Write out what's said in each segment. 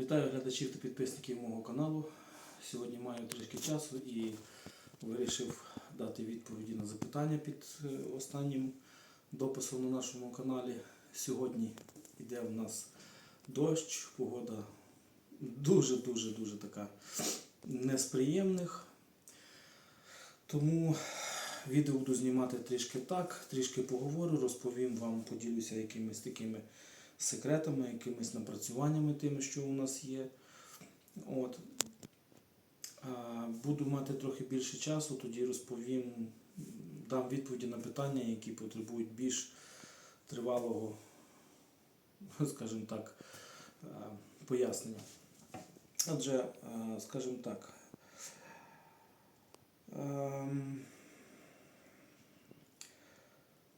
Вітаю глядачів та підписників мого каналу. Сьогодні маю трішки часу і вирішив дати відповіді на запитання під е, останнім дописом на нашому каналі. Сьогодні йде в нас дощ, погода дуже-дуже дуже така не з приємних. Тому відео буду знімати трішки так, трішки поговорю, розповім вам, поділюся якимись такими секретами, якимись напрацюваннями тими, що у нас є. От. Буду мати трохи більше часу, тоді розповім, дам відповіді на питання, які потребують більш тривалого, скажімо так, пояснення. А, скажімо так,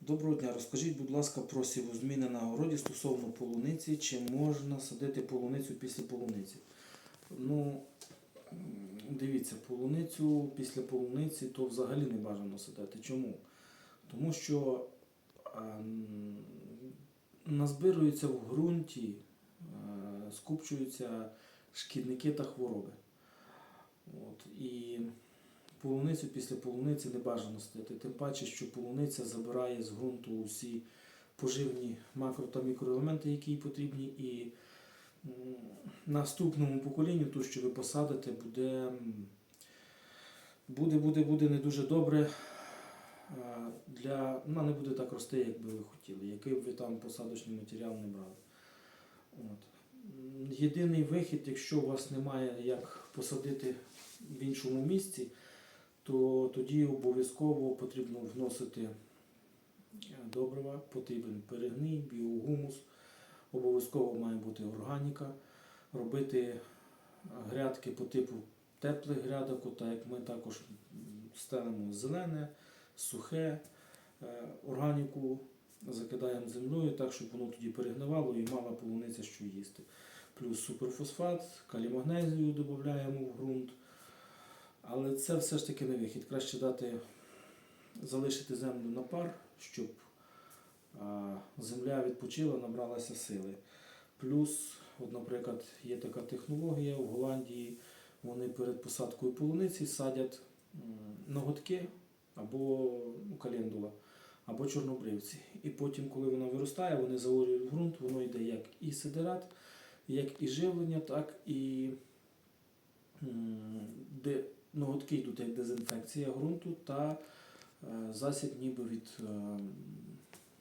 Доброго дня. Розкажіть, будь ласка, про сівозміни на городі стосовно полуниці. Чи можна садити полуницю після полуниці? Ну, дивіться, полуницю після полуниці то взагалі не бажано садити. Чому? Тому що назбируються в ґрунті, скупчуються шкідники та хвороби. От, і полуницю після полуниці не бажано садити. Тим паче, що полуниця забирає з ґрунту усі поживні макро та мікроелементи, які потрібні, і наступному поколінню, то, що ви посадите, буде, буде, буде, буде не дуже добре. Для, вона не буде так рости, як би ви хотіли, який б ви там посадочний матеріал не брали. От. Єдиний вихід, якщо у вас немає як посадити в іншому місці, то тоді обов'язково потрібно вносити е, добрива, потрібен перегній, біогумус, обов'язково має бути органіка, робити е, грядки по типу теплих грядок, так як ми також м, стелимо зелене, сухе, е, органіку закидаємо землею так, щоб воно тоді перегнивало і мала полуниця що їсти. Плюс суперфосфат, калімагнезію додаємо в ґрунт. Але це все ж таки не вихід. Краще дати, залишити землю на пар, щоб земля відпочила, набралася сили. Плюс, от, наприклад, є така технологія в Голландії, вони перед посадкою полуниці садять ноготки або ну, календула, або чорнобривці. І потім, коли вона виростає, вони заорюють ґрунт, воно йде як і сидерат, як і живлення, так і де ноготки йдуть як дезінфекція ґрунту та е, засіб ніби від, е,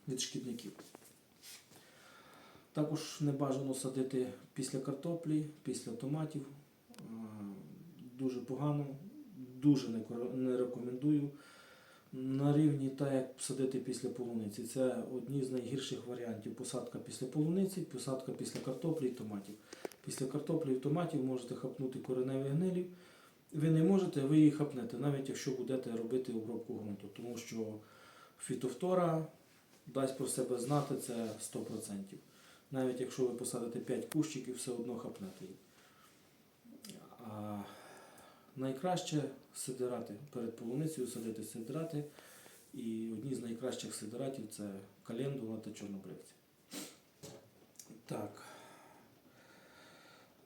від шкідників. Також не бажано садити після картоплі, після томатів. Е, Дуже погано, дуже не, рекомендую. На рівні так, як садити після полуниці. Це одні з найгірших варіантів. Посадка після полуниці, посадка після картоплі і томатів. Після картоплі і томатів можете хапнути кореневі гнилі. Ви не можете, ви її хапнете, навіть якщо будете робити обробку ґрунту, тому що фітофтора дасть про себе знати це 100%. Навіть якщо ви посадите 5 кущиків, все одно хапнете її. А найкраще сидирати перед полуницею садити сидирати. І одні з найкращих сидиратів це календула та чорнобривці. Так.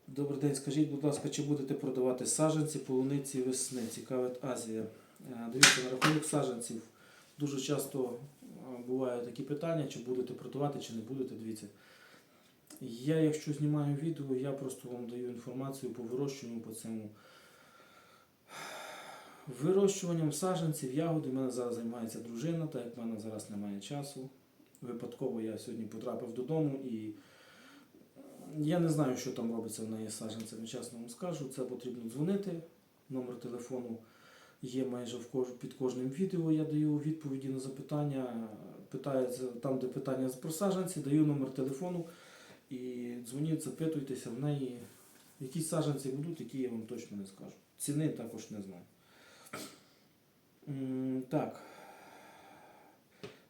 Добрий день, скажіть, будь ласка, чи будете продавати саджанці полуниці весни? Цікавить Азія. Е, Дивіться, на рахунок саджанців дуже часто е, бувають такі питання, чи будете продавати, чи не будете. Дивіться. Я, якщо знімаю відео, я просто вам даю інформацію по вирощуванню по цьому. Вирощуванням саджанців, ягоди в мене зараз займається дружина, так як в мене зараз немає часу. Випадково я сьогодні потрапив додому і я не знаю, що там робиться в неї з саджанцями, чесно вам скажу. Це потрібно дзвонити. Номер телефону є майже в кож... під кожним відео. Я даю відповіді на запитання. Питається там, де питання про саджанці, даю номер телефону і дзвоніть, запитуйтеся в неї. Які саджанці будуть, які я вам точно не скажу. Ціни також не знаю. Так.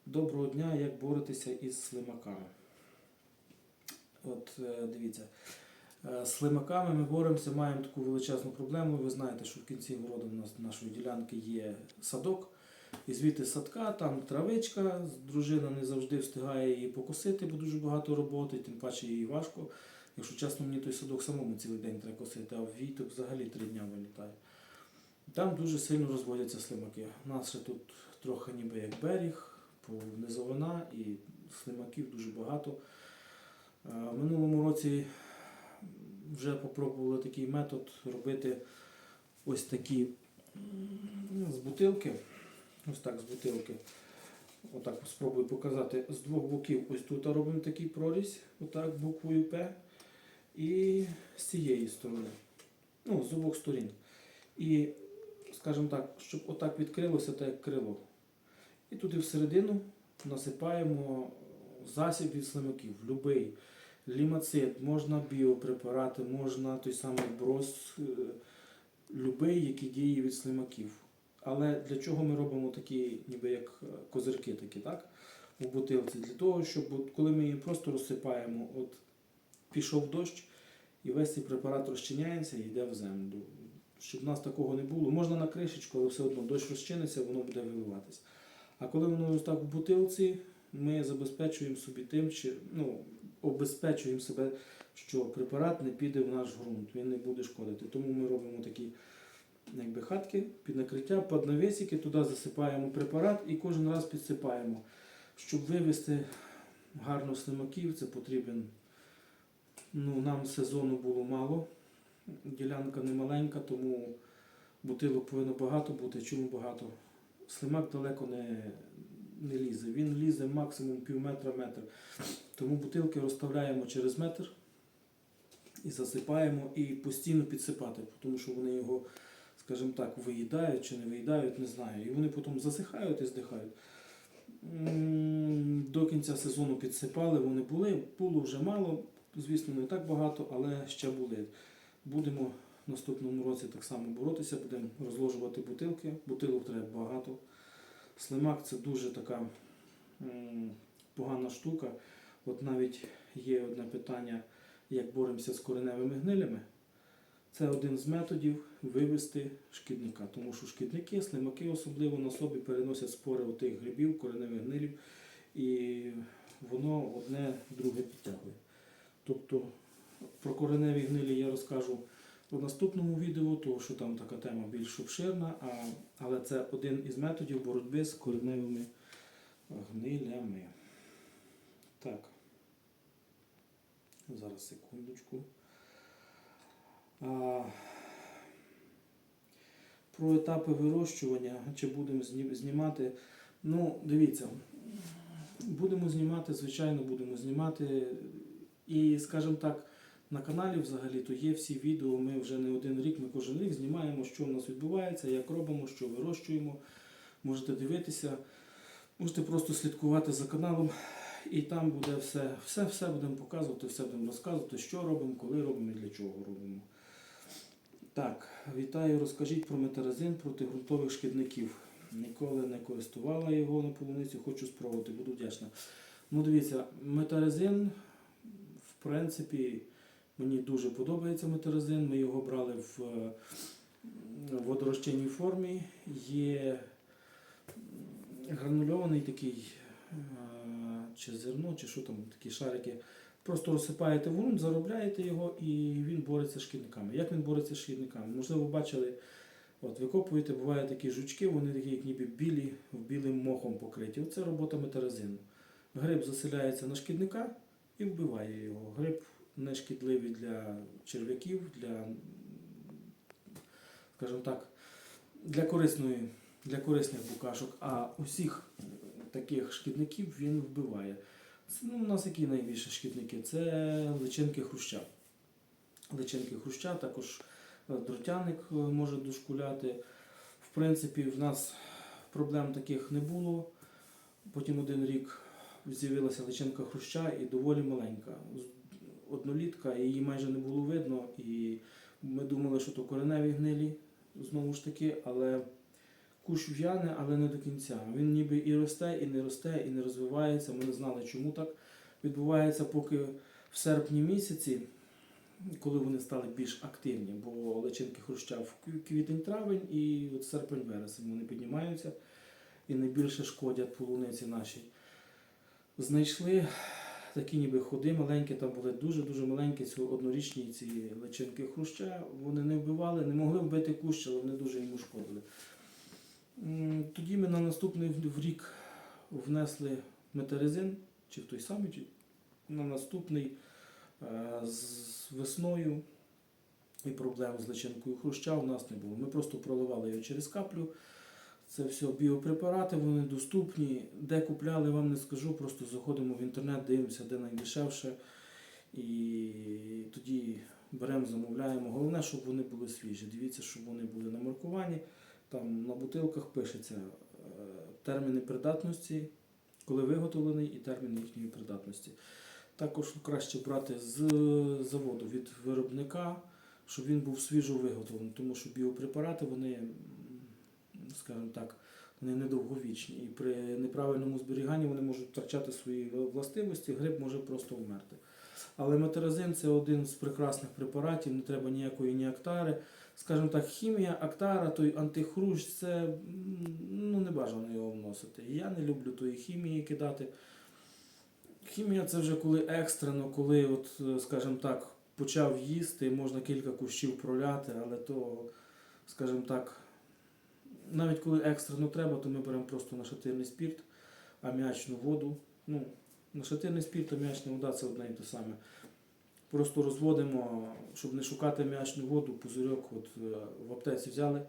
Доброго дня, як боретеся із слимаками? От е, дивіться, е, з слимаками ми боремося, маємо таку величезну проблему. Ви знаєте, що в кінці городу у нас нашої ділянки є садок, і звідти садка, там травичка, дружина не завжди встигає її покосити, бо дуже багато роботи, тим паче їй важко Якщо чесно, мені той садок самому цілий день треба косити, а в віток взагалі три дня вилітає. Там дуже сильно розводяться слимаки. У нас ще тут трохи ніби як берег, низовина і слимаків дуже багато. Е, В минулому році вже попробували такий метод робити ось такі з бутилки. Ось так, з бутилки. Отак спробую показати. З двох боків ось тут робимо такий прорізь, отак, буквою П. І з цієї сторони. Ну, з обох сторін. І, скажімо так, щоб отак відкрилося, так як крило. І туди всередину насипаємо засіб від слимаків, любий. Лімацид, можна біопрепарати, можна той самий брос, е, любий, який діє від слимаків. Але для чого ми робимо такі, ніби як е, козирки такі, так? У бутилці? Для того, щоб от, коли ми її просто розсипаємо, от пішов дощ, і весь цей препарат розчиняється і йде в землю. Щоб в нас такого не було, можна на кришечку, але все одно дощ розчиниться, воно буде виливатися. А коли воно так в бутилці, ми забезпечуємо собі тим, чи ну, обезпечуємо себе, що препарат не піде в наш ґрунт, він не буде шкодити. Тому ми робимо такі якби, хатки під накриття, під навісики, туди засипаємо препарат і кожен раз підсипаємо. Щоб вивести гарно слимаків, це потрібен. Ну, нам сезону було мало, ділянка не маленька, тому бутилок повинно багато бути. Чому багато? Слимак далеко не, не лізе. Він лізе максимум пів метра метр. Тому бутилки розставляємо через метр і засипаємо і постійно підсипати, тому що вони його, скажімо так, виїдають чи не виїдають, не знаю. І вони потім засихають і здихають. До кінця сезону підсипали, вони були, було вже мало, звісно, не так багато, але ще були. Будемо в наступному році так само боротися, будемо розложувати бутилки. Бутилок треба багато. Слимак це дуже така погана штука. От навіть є одне питання, як боремося з кореневими гнилями. Це один з методів вивести шкідника, тому що шкідники, слимаки особливо на собі переносять спори отих грибів, кореневих гнилів, і воно одне друге підтягує. Тобто про кореневі гнилі я розкажу у наступному відео, тому що там така тема більш обширна, а, але це один із методів боротьби з кореневими гнилями. Так. Зараз секундочку. А, про етапи вирощування, чи будемо знімати. Ну, дивіться, будемо знімати, звичайно, будемо знімати. І, скажімо так, на каналі взагалі то є всі відео. Ми вже не один рік, ми кожен рік знімаємо, що в нас відбувається, як робимо, що вирощуємо. Можете дивитися, можете просто слідкувати за каналом. І там буде все, все, все будемо показувати, все будемо розказувати, що робимо, коли робимо і для чого робимо. Так, вітаю, розкажіть про метаразин проти ґрунтових шкідників. Ніколи не користувала його на полуниці, хочу спробувати, буду вдячна. Ну, дивіться, метарезин, в принципі, мені дуже подобається метарезин. Ми його брали в е, водорозчинній формі. Є гранульований такий, е, чи зерно, чи що там, такі шарики. Просто розсипаєте в заробляєте його і він бореться з шкідниками. Як він бореться з шкідниками? Можливо, бачили, от викопуєте, бувають такі жучки, вони такі, як ніби білі, білим мохом покриті. Оце робота метаразину. Гриб заселяється на шкідника і вбиває його. Гриб не шкідливий для черв'яків, для, скажімо так, для корисної, для корисних букашок, а усіх таких шкідників він вбиває. Це, ну, у нас які найбільші шкідники? Це личинки хруща. Личинки хруща, також е, дротяник е, може дошкуляти. В принципі, в нас проблем таких не було. Потім один рік з'явилася личинка хруща і доволі маленька. Однолітка, її майже не було видно. І ми думали, що то кореневі гнилі, знову ж таки, але кущ в'яне, але не до кінця. Він ніби і росте, і не росте, і не розвивається. Ми не знали, чому так відбувається, поки в серпні місяці, коли вони стали більш активні, бо личинки хруща в квітень-травень і от серпень-вересень вони піднімаються і найбільше шкодять полуниці нашій. Знайшли такі ніби ходи маленькі, там були дуже-дуже маленькі ці однорічні ці личинки хруща. Вони не вбивали, не могли вбити кущ, але вони дуже йому шкодили. Тоді ми на наступний рік внесли метарезин, чи в той самий, чи на наступний е, з весною. І проблем з личинкою хруща у нас не було. Ми просто проливали його через каплю. Це все біопрепарати, вони доступні. Де купляли, вам не скажу. Просто заходимо в інтернет, дивимося, де найдешевше. І тоді беремо, замовляємо. Головне, щоб вони були свіжі. Дивіться, щоб вони були на маркуванні. Там на бутилках пишеться е, терміни придатності, коли виготовлений, і терміни їхньої придатності. Також краще брати з заводу від виробника, щоб він був свіжо виготовлений, тому що біопрепарати вони, скажімо так, вони недовговічні. І при неправильному зберіганні вони можуть втрачати свої властивості, гриб може просто вмерти. Але метеразин це один з прекрасних препаратів, не треба ніякої ні актари. Скажімо так, хімія, актара, той антихрущ, це ну, не бажано його вносити. Я не люблю тої хімії кидати. Хімія це вже коли екстрено, коли, от, е, скажімо так, почав їсти, можна кілька кущів проляти, але то, скажімо так, навіть коли екстрено треба, то ми беремо просто нашатирний спірт, аміачну воду. Ну, нашатирний спірт, аміачна вода це одне і те саме. Просто розводимо, щоб не шукати аміачну воду, пузирьок от, е, в аптеці взяли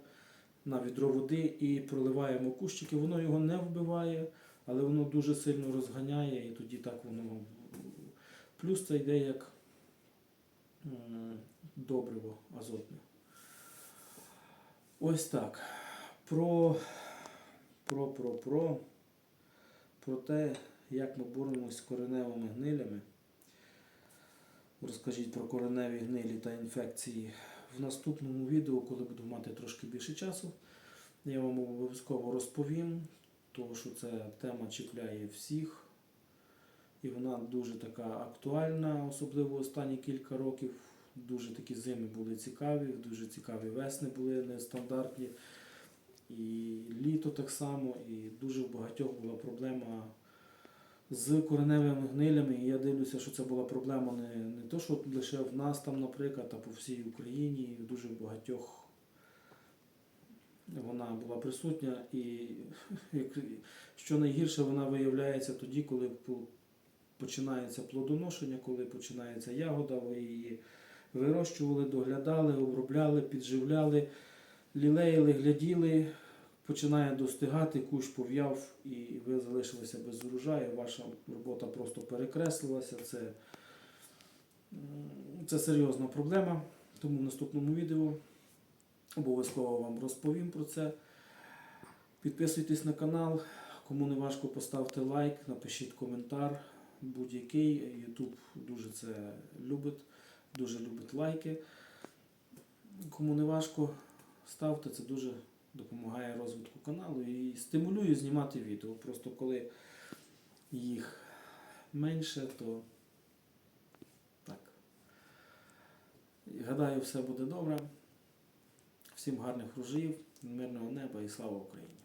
на відро води і проливаємо кущики. Воно його не вбиває, але воно дуже сильно розганяє і тоді так воно. Плюс це йде як добриво азотне. Ось так. Про, про, про, про, про те, як ми боремось з кореневими гнилями. Розкажіть про кореневі гнилі та інфекції в наступному відео, коли буду мати трошки більше часу. Я вам обов'язково розповім, тому що ця тема чіпляє всіх. І вона дуже така актуальна, особливо останні кілька років. Дуже такі зими були цікаві, дуже цікаві весни були нестандартні. І літо так само, і дуже в багатьох була проблема з кореневими гнилями. І я дивлюся, що це була проблема не, не то, що лише в нас там, наприклад, а по всій Україні. І дуже багатьох вона була присутня. І що найгірше, вона виявляється тоді, коли починається плодоношення, коли починається ягода, ви її вирощували, доглядали, обробляли, підживляли, лілеїли, гляділи, починає достигати, кущ пов'яв і ви залишилися без урожаю. Ваша робота просто перекреслилася. Це, це серйозна проблема. Тому в наступному відео обов'язково вам розповім про це. Підписуйтесь на канал. Кому не важко, поставте лайк, напишіть коментар будь-який. YouTube дуже це любить, дуже любить лайки. Кому не важко, ставте, це дуже допомагає розвитку каналу і стимулює знімати відео. Просто коли їх менше, то так. Гадаю, все буде добре. Всім гарних ружів, мирного неба і слава Україні!